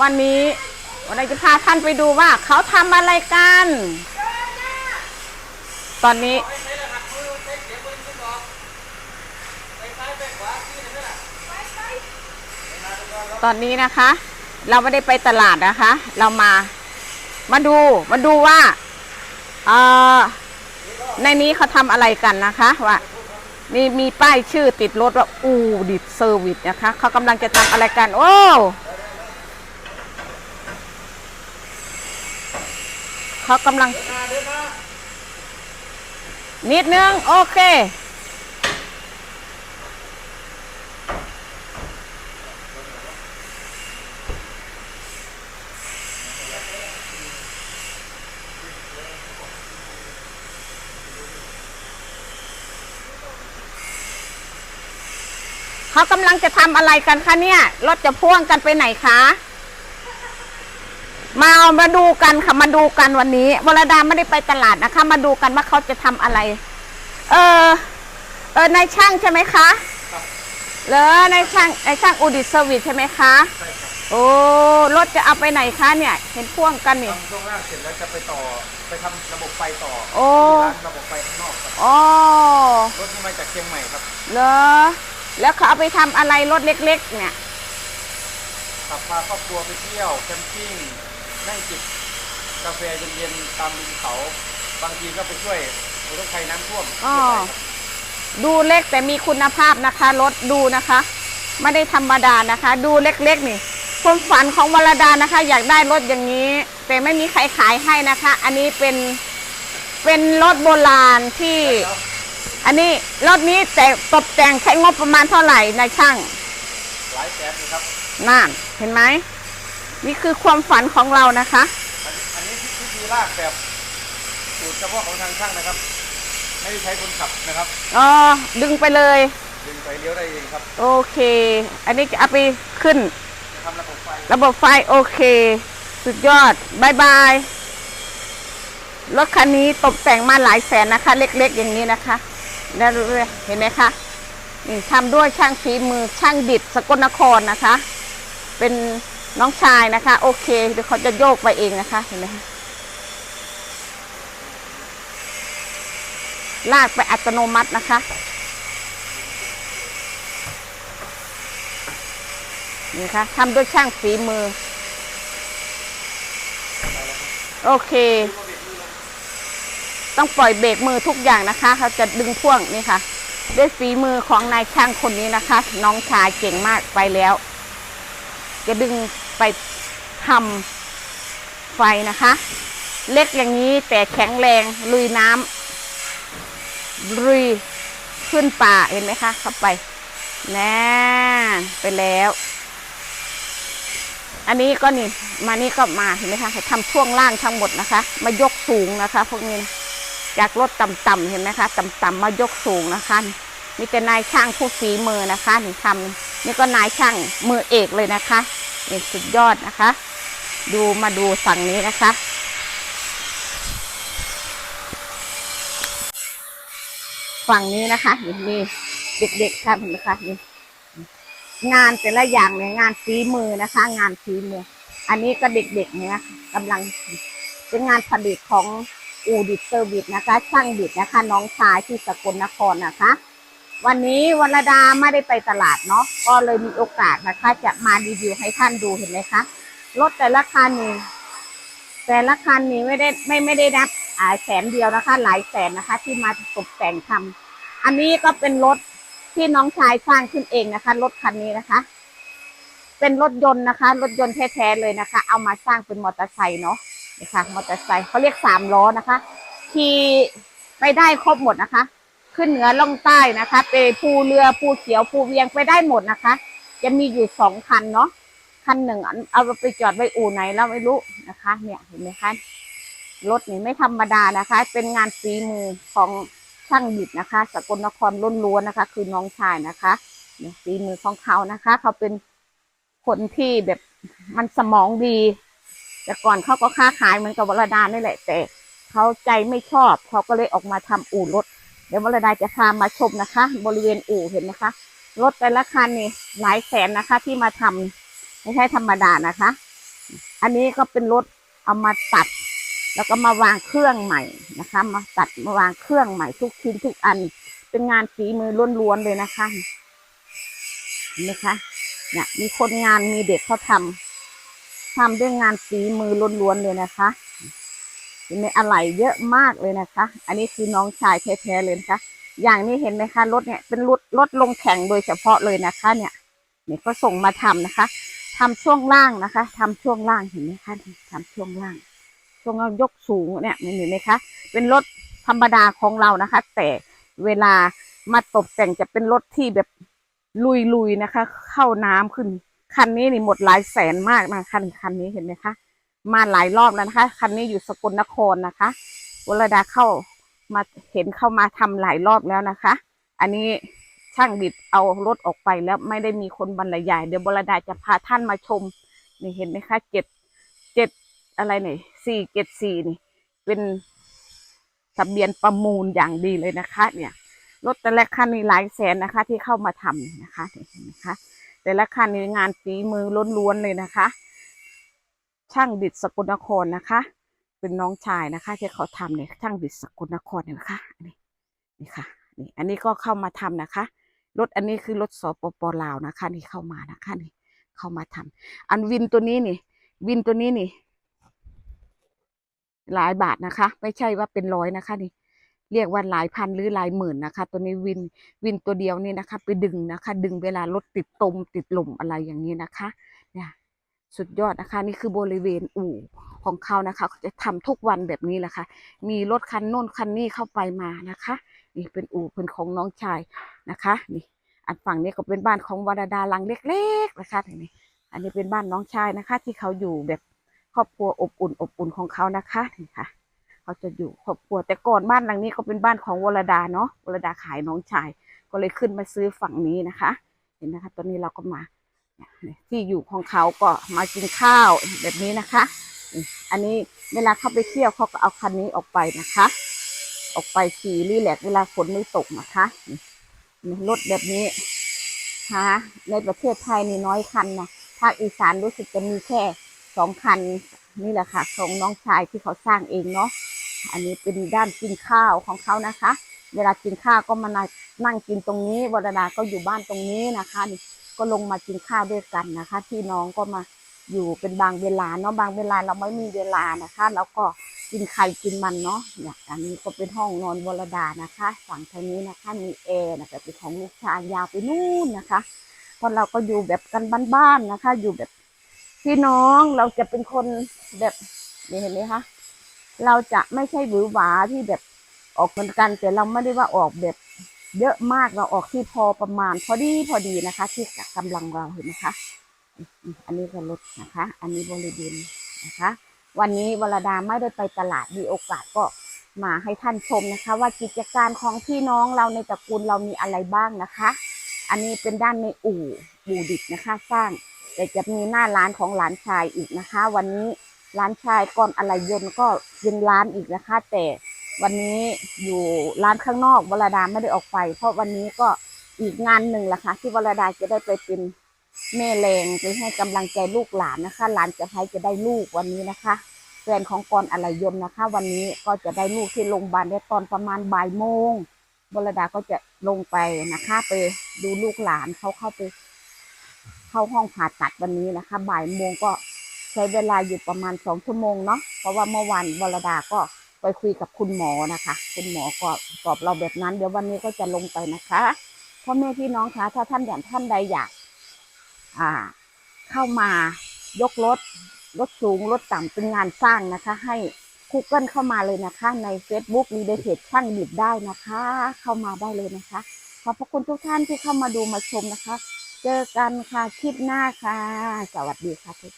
วันนี้วันนี้จะพาท่านไปดูว่า เขาทำอะไรกัน ตอนนี้ ตอนนี้นะคะ เราไม่ได้ไปตลาดนะคะ เรามา มาดูมาดูว่าเออในนี้เขาทำอะไรกันนะคะว่านี่มีป้ายชื่อติดรถว่าอูดิดเซอร์วิสนะคะ เขากำลังจะทำอะไรกัน โอ้ เขากำลัง นิดนึง โอเค เขากำลังจะทำอะไรกันคะเนี่ย รถจะพ่วงกันไปไหนคะ มาเอามาดูกันค่ะมาดูกันวันนี้วรดาไม่ได้ไปตลาดนะคะ มาดูกันว่าเขาจะทำอะไร เออเออนายช่างใช่ไหมคะเหรอนายช่างนายช่างอูดิตเซอร์วิสใช่ไหมคะใช่ครับโอ้รถจะเอาไปไหนคะเนี่ย เห็นพ่วงกันนี่ทำช่วงล่างเสร็จแล้วจะไปต่อไปทำระบบไฟต่อโอ้ที่ร้านระบบไฟข้างนอกครับอ๋อรถนี่มาจากเชียงใหม่ครับเหรอแล้วเขาเอาไปทำอะไรรถเล็ก ๆ เนี่ยขับพาครอบครัวไปเที่ยวแคมปิ้ง นั่งจิบกาแฟเย็นๆตามริมเขาบางทีก็ไปช่วยอุทกภัยน้ำท่วมอ๋อ ดูเล็กแต่มีคุณภาพนะคะรถดูนะคะ ไม่ได้ธรรมดานะคะ ดูเล็กๆนี่ความฝันของวรดานะคะ อยากได้รถอย่างนี้ แต่ไม่มีใครขายให้นะคะ อันนี้เป็นเป็นรถโบราณที่ อันนี้รถนี้แต่ตกแต่งใช้งบประมาณเท่าไหร่นายช่าง หลายแสนเลยครับน่านเห็นไหม นี่คือความฝันของเรานะคะ อันนี้อันนี้พิธีลากแบบสูตรเฉพาะของทางช่างนะครับ ไม่ได้ใช้คนขับนะครับอ๋อดึงไปเลย ดึงไปเลี้ยวได้เองครับโอเค อันนี้จะเอาไปขึ้น จะทำระบบไฟ ระบบไฟโอเค สุดยอดบายบายรถคันนี้ตกแต่งมาหลายแสนนะคะ เล็กๆอย่างนี้นะคะแล้วเห็นไหมคะนี่ทำด้วยช่างฝีมือช่างดิบสกลนครนะคะ เป็น น้องชายนะคะ โอเคเดี๋ยวเขาจะโยกไปเองนะคะเห็นไหมคะลากไปอัตโนมัตินะคะนี่นะคะทำด้วยช่างฝีมือ โอเค ต้องปล่อยเบรกมือทุกอย่างนะคะเขาจะดึงพ่วงนี่ค่ะด้วยฝีมือของนายช่างคนนี้นะคะ น้องชายเก่งมากไปแล้ว จะดึง ไปทำไฟนะคะ เล็กอย่างนี้แต่แข็งแรงลุยน้ำลุยขึ้นป่าเห็นไหมคะเข้าไปแน่ไปแล้ว อันนี้ก็นี่มานี่ก็มาเห็นไหมคะทำช่วงล่างทั้งหมดนะคะ มายกสูงนะคะ พวกนี้จากรถต่ำๆเห็นไหมคะต่ำๆมายกสูงนะคะมีแต่นายช่างผู้ฝีมือนะคะนี่ทำนี่ก็นายช่างมือเอกเลยนะคะ นี่สุดยอดนะคะ ดูมาดูฝั่งนี้นะคะ ฝั่งนี้นะคะนี่นี่เด็กๆค่ะเห็นไหมคะนี่งานแต่ละอย่างเนี่ยงานฝีมือนะคะ งานฝีมือ อันนี้ก็เด็กๆเนี่ยกำลังเป็นงานผลิตของอูดิตเซอร์วิสนะคะ ช่างดิดนะคะ น้องชายที่สกลนครนะคะ วันนี้วรดาไม่ได้ไปตลาดเนาะก็เลยมีโอกาสนะคะ จะมารีวิวให้ท่านดูเห็นไหมคะรถแต่ละคันนี่แต่ละคันนี่ไม่ได้ไม่ไม่ได้นับอ่าแสนเดียวนะคะ หลายแสนนะคะ ที่มาตกแต่งทำอันนี้ก็เป็นรถที่น้องชายสร้างขึ้นเองนะคะรถคันนี้นะคะ เป็นรถยนต์นะคะ รถยนต์แท้ๆเลยนะคะ เอามาสร้างเป็นมอเตอร์ไซค์เนาะนะคะมอเตอร์ไซค์เขาเรียกสามล้อนะคะขี่ไปได้ครบหมดนะคะ ขึ้นเหนือล่องใต้นะคะไปภูเรือภูเขียวภูเวียงไปได้หมดนะคะ จะมีอยู่สองคันเนาะคันหนึ่งเอาไปจอดไว้อู่ไหนแล้วไม่รู้นะคะ เนี่ยเห็นไหมคะรถนี่ไม่ธรรมดานะคะ เป็นงานฝีมือของช่างดิบนะคะ สกลนครล้วนนะคะ คือน้องชายนะคะเนี่ยฝีมือของเขานะคะ เขาเป็นคนที่แบบมันสมองดี แต่ก่อนเขาก็ค้าขายเหมือนกับวรดานี่แหละ แต่เขาใจไม่ชอบเขาก็เลยออกมาทำอู่รถ เดี๋ยววรดาจะพามาชมนะคะ บริเวณอู่เห็นไหมคะรถแต่ละคันนี่หลายแสนนะคะ ที่มาทไม่ใช่ธรรมดานะคะ อันนี้ก็เป็นรถเอามาตัด แล้วก็มาวางเครื่องใหม่นะคะ มาตัดมาวางเครื่องใหม่ทุกชิ้นทุกอัน เป็นงานฝีมือล้วนๆเลยนะคะเห็นไหมคะเนี่ยมีคนงานมีเด็กเขาทำทำด้วยงานฝีมือล้วนๆเลยนะคะ เห็นไหมอะไรเยอะมากเลยนะคะ อันนี้คือน้องชายแท้ๆเลยนะคะ อย่างนี้เห็นไหมคะรถเนี่ยเป็นรถรถลงแข่งโดยเฉพาะเลยนะคะเนี่ยเนี่ยก็ส่งมาทำนะคะทำช่วงล่างนะคะทำช่วงล่างเห็นไหมคะทำช่วงล่าง ช่วงล่างยกสูงเนี่ยเห็นไหมคะ เป็นรถธรรมดาของเรานะคะ แต่เวลามาตกแต่งจะเป็นรถที่แบบลุยๆนะคะ เข้าน้ำขึ้นคันนี้นี่หมดหลายแสนมากนะคันคันนี้เห็นไหมคะ มาหลายรอบแล้วนะคะ คันนี้อยู่สกลนครนะคะวรดาเข้ามาเห็นเข้ามาทำหลายรอบแล้วนะคะ อันนี้ช่างดิดเอารถออกไปแล้วไม่ได้มีคนบรรยาย เดี๋ยววรดาจะพาท่านมาชมนี่เห็นไหมคะเจ็ดเจ็ดอะไรนี่สี่เจ็ดสี่นี่ เป็นทะเบียนประมูลอย่างดีเลยนะคะ เนี่ยรถแต่ละคันนี่หลายแสนนะคะ ที่เข้ามาทำนะคะเห็นไหมคะแต่ละคันนี่งานฝีมือล้วนๆเลยนะคะ ช่างดิดสกลนครนะคะ เป็นน้องชายนะคะ ที่เขาทำเนี่ยช่างดิดสกลนครเนี่ยนะคะนี่นี่ค่ะนี่อันนี้ก็เข้ามาทำนะคะรถอันนี้คือรถสปปลาวนะคะ นี่เข้ามานะคะนี่เข้ามาทำอันวินตัวนี้นี่ วินตัวนี้นี่ หลายบาทนะคะ ไม่ใช่ว่าเป็นร้อยนะคะ นี่ เรียกว่าหลายพันหรือหลายหมื่นนะคะ ตัวนี้วินวินตัวเดียวนี่นะคะ ไปดึงนะคะ ดึงเวลารถติดตมติดลมอะไรอย่างนี้นะคะ เนี่ย สุดยอดนะคะ นี่คือบริเวณอู่ของเขานะคะเขาจะทำทุกวันแบบนี้แหละค่ะ มีรถคันโน้นคันนี้เข้าไปมานะคะ นี่เป็นอู่เป็นของน้องชายนะคะ นี่ อันฝั่งนี้ก็เป็นบ้านของวรดาลังเล็ก ๆ นะคะนี่อันนี้เป็นบ้านน้องชายนะคะ ที่เขาอยู่แบบครอบครัวอบอุ่นอบอุ่นของเขานะคะนี่ค่ะเขาจะอยู่ครอบครัวแต่ก่อนบ้านหลังนี้ก็เป็นบ้านของวรดาเนาะวรดาขายน้องชาย ก็เลยขึ้นมาซื้อฝั่งนี้นะคะ เห็นนะคะตอนนี้เราก็มา ที่อยู่ของเขาก็มากินข้าวแบบนี้นะคะ อันนี้เวลาเขาไปเที่ยวเขาก็เอาคันนี้ออกไปนะคะ ออกไปขี่รีแลกเวลาฝนไม่ตกนะคะนี่รถแบบนี้ฮะในประเทศไทยนี่น้อยคันนะภาคอีสานรู้สึกจะมีแค่สองคันนี่แหละค่ะของน้องชายที่เขาสร้างเองเนาะอันนี้เป็นด้านกินข้าวของเขานะคะ เวลากินข้าวก็มานั่งกินตรงนี้วรดาก็อยู่บ้านตรงนี้นะคะ ก็ลงมากินข้าวด้วยกันนะคะ พี่น้องก็มาอยู่เป็นบางเวลาเนาะบางเวลาเราไม่มีเวลานะคะแล้วก็กินไข่กินมันเนาะเนี่ยอันนี้ก็เป็นห้องนอนวรดานะคะ ฝั่งทางนี้นะคะมีแอร์นะคะเป็นของลูกชายยาวไปนู่นนะคะเพราะเราก็อยู่แบบกันบ้านๆนะคะ อยู่แบบพี่น้องเราจะเป็นคนแบบนี่เห็นไหมคะเราจะไม่ใช่หวือหวาที่แบบออกเหมือนกัน แต่เราไม่ได้ว่าออกแบบ เยอะมากเราออกที่พอประมาณพอดีพอดีนะคะ ที่กำลังเราเห็นไหมคะอันนี้ก็ลดนะคะ อันนี้บริเวณนะคะ วันนี้วรดาไม่ได้ไปตลาดมีโอกาสก็มาให้ท่านชมนะคะ ว่ากิจการของพี่น้องเราในตระกูลเรามีอะไรบ้างนะคะ อันนี้เป็นด้านในอู่อู่ดิบนะคะ สร้าง แต่จะมีหน้าร้านของหลานชายอีกนะคะ วันนี้ร้านชายก่อนอะไรยนก็เป็นร้านอีกนะคะ แต่ วันนี้อยู่ร้านข้างนอกวรดาไม่ได้ออกไป เพราะวันนี้ก็อีกงานหนึ่งละค่ะที่วรดาจะได้ไปเป็นแม่แรงไปให้กำลังใจลูกหลานนะคะ หลานจะให้จะได้ลูกวันนี้นะคะแฟนของกรอะไรยนนะคะ วันนี้ก็จะได้ลูกที่โรงพยาบาลได้ตอนประมาณบ่ายโมงวรดาก็จะลงไปนะคะ ไปดูลูกหลานเขาเข้าไป เข้าห้องผ่าตัดวันนี้นะคะ บ่ายโมงก็ใช้เวลาอยู่ประมาณสองชั่วโมงเนาะเพราะว่าเมื่อวานวรดาก็ ไปคุยกับคุณหมอนะคะ คุณหมอก็ตอบเราแบบนั้น เดี๋ยววันนี้ก็จะลงไปนะคะพ่อแม่พี่น้องคะถ้าท่านอย่างท่านใดอยาก อ่า เข้ามายกรถรถสูงรถต่ำเป็นงานสร้างนะคะ ให้คุกเกิลเข้ามาเลยนะคะ ใน Facebook มีเดเพจช่างดิบได้นะคะ เข้ามาได้เลยนะคะ ขอบพระคุณทุกท่านที่เข้ามาดูมาชมนะคะ เจอกันค่ะคลิปหน้าค่ะ สวัสดีค่ะ